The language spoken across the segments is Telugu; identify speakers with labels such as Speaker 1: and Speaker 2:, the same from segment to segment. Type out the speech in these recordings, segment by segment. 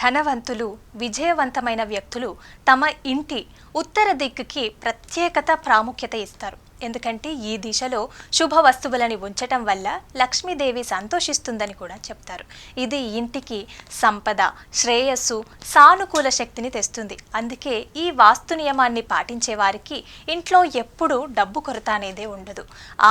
Speaker 1: ధనవంతులు విజయవంతమైన వ్యక్తులు తమ ఇంటి ఉత్తర దిక్కుకి ప్రత్యేకత ప్రాముఖ్యత ఇస్తారు. ఎందుకంటే ఈ దిశలో శుభ వస్తువులని ఉంచటం వల్ల లక్ష్మీదేవి సంతోషిస్తుందని కూడా చెప్తారు. ఇది ఇంటికి సంపద శ్రేయస్సు సానుకూల శక్తిని తెస్తుంది. అందుకే ఈ వాస్తు నియమాన్ని పాటించే వారికి ఇంట్లో ఎప్పుడూ డబ్బు కొరత అనేదే ఉండదు.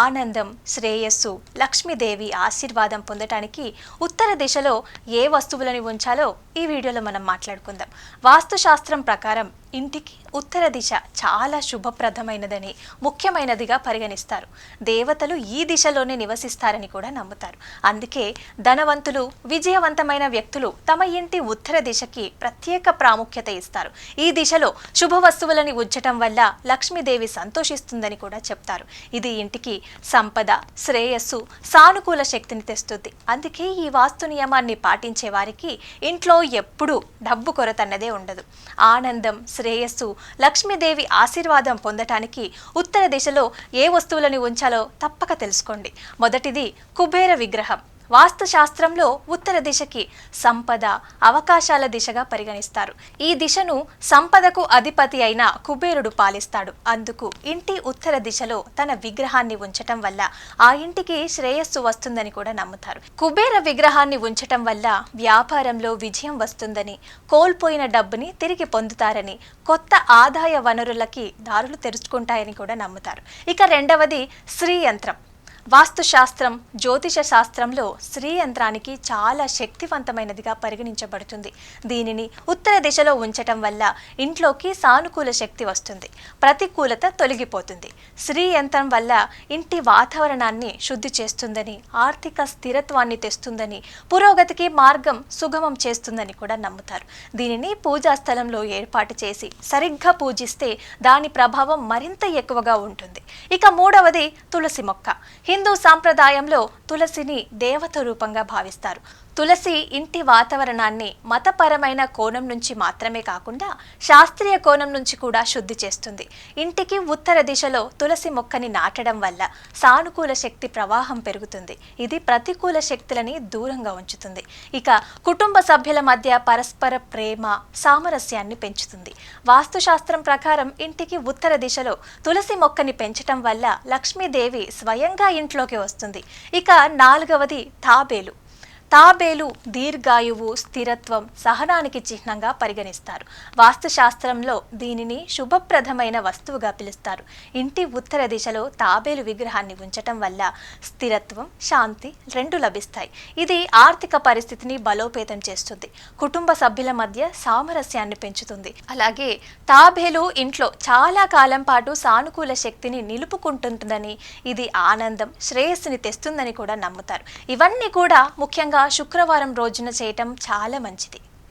Speaker 1: ఆనందం శ్రేయస్సు లక్ష్మీదేవి ఆశీర్వాదం పొందటానికి ఉత్తర దిశలో ఏ వస్తువులని ఉంచాలో ఈ వీడియోలో మనం మాట్లాడుకుందాం. వాస్తుశాస్త్రం ప్రకారం ఇంటికి ఉత్తర దిశ చాలా శుభప్రదమైనదని ముఖ్యమైనదిగా పరిగణిస్తారు. దేవతలు ఈ దిశలోనే నివసిస్తారని కూడా నమ్ముతారు. అందుకే ధనవంతులు విజయవంతమైన వ్యక్తులు తమ ఇంటి ఉత్తర దిశకి ప్రత్యేక ప్రాముఖ్యత ఇస్తారు. ఈ దిశలో శుభ వస్తువులని ఉంచటం వల్ల లక్ష్మీదేవి సంతోషిస్తుందని కూడా చెప్తారు. ఇది ఇంటికి సంపద శ్రేయస్సు సానుకూల శక్తిని తెస్తుంది. అందుకే ఈ వాస్తు నియమాన్ని పాటించే వారికి ఇంట్లో ఎప్పుడూ డబ్బు కొరత అన్నదే ఉండదు. ఆనందం శ్రేయస్సు. లక్ష్మీదేవి ఆశీర్వాదం పొందటానికి ఉత్తర దిశలో ఏ వస్తువులను ఉంచాలో తప్పక తెలుసుకోండి. మొదటిది కుబేర విగ్రహం. వాస్తుశాస్త్రంలో ఉత్తర దిశకి సంపద అవకాశాల దిశగా పరిగణిస్తారు. ఈ దిశను సంపదకు అధిపతి అయిన కుబేరుడు పాలిస్తాడు. అందుకు ఇంటి ఉత్తర దిశలో తన విగ్రహాన్ని ఉంచటం వల్ల ఆ ఇంటికి శ్రేయస్సు వస్తుందని కూడా నమ్ముతారు. కుబేర విగ్రహాన్ని ఉంచటం వల్ల వ్యాపారంలో విజయం వస్తుందని కోల్పోయిన డబ్బుని తిరిగి పొందుతారని కొత్త ఆదాయ వనరులకి దారులు తెరుచుకుంటాయని కూడా నమ్ముతారు. ఇక రెండవది శ్రీ యంత్రం వాస్తుశాస్త్రం జ్యోతిష శాస్త్రంలో స్త్రీ యంత్రానికి చాలా శక్తివంతమైనదిగా పరిగణించబడుతుంది. దీనిని ఉత్తర దిశలో ఉంచటం వల్ల ఇంట్లోకి సానుకూల శక్తి వస్తుంది. ప్రతికూలత తొలగిపోతుంది. స్త్రీ యంత్రం వల్ల ఇంటి వాతావరణాన్ని శుద్ధి చేస్తుందని ఆర్థిక స్థిరత్వాన్ని తెస్తుందని పురోగతికి మార్గం సుగమం చేస్తుందని కూడా నమ్ముతారు. దీనిని పూజా స్థలంలో ఏర్పాటు చేసి సరిగ్గా పూజిస్తే దాని ప్రభావం మరింత ఎక్కువగా ఉంటుంది. ఇక మూడవది తులసి మొక్క. హిందూ సాంప్రదాయంలో తులసిని దేవత రూపంగా భావిస్తారు. తులసి ఇంటి వాతావరణాన్ని మతపరమైన కోణం నుంచి మాత్రమే కాకుండా శాస్త్రీయ కోణం నుంచి కూడా శుద్ధి చేస్తుంది. ఇంటికి ఉత్తర దిశలో తులసి మొక్కని నాటడం వల్ల సానుకూల శక్తి ప్రవాహం పెరుగుతుంది. ఇది ప్రతికూల శక్తులని దూరంగా ఉంచుతుంది. ఇక కుటుంబ సభ్యుల మధ్య పరస్పర ప్రేమ సామరస్యాన్ని పెంచుతుంది. వాస్తుశాస్త్రం ప్రకారం ఇంటికి ఉత్తర దిశలో తులసి మొక్కని పెంచటం వల్ల లక్ష్మీదేవి స్వయంగా ఇంట్లోకి వస్తుంది. ఇక నాలుగవది తాబేలు. తాబేలు దీర్ఘాయువు స్థిరత్వం సహనానికి చిహ్నంగా పరిగణిస్తారు. వాస్తుశాస్త్రంలో దీనిని శుభప్రదమైన వస్తువుగా పిలుస్తారు. ఇంటి ఉత్తర దిశలో తాబేలు విగ్రహాన్ని ఉంచటం వల్ల స్థిరత్వం శాంతి రెండు లభిస్తాయి. ఇది ఆర్థిక పరిస్థితిని బలోపేతం చేస్తుంది. కుటుంబ సభ్యుల మధ్య సామరస్యాన్ని పెంచుతుంది. అలాగే తాబేలు ఇంట్లో చాలా కాలం పాటు సానుకూల శక్తిని నిలుపుకుంటుంటుందని ఇది ఆనందం శ్రేయస్సుని తెస్తుందని కూడా నమ్ముతారు. ఇవన్నీ కూడా ముఖ్యంగా శుక్రవారం రోజున చేయటం చాలా మంచిది.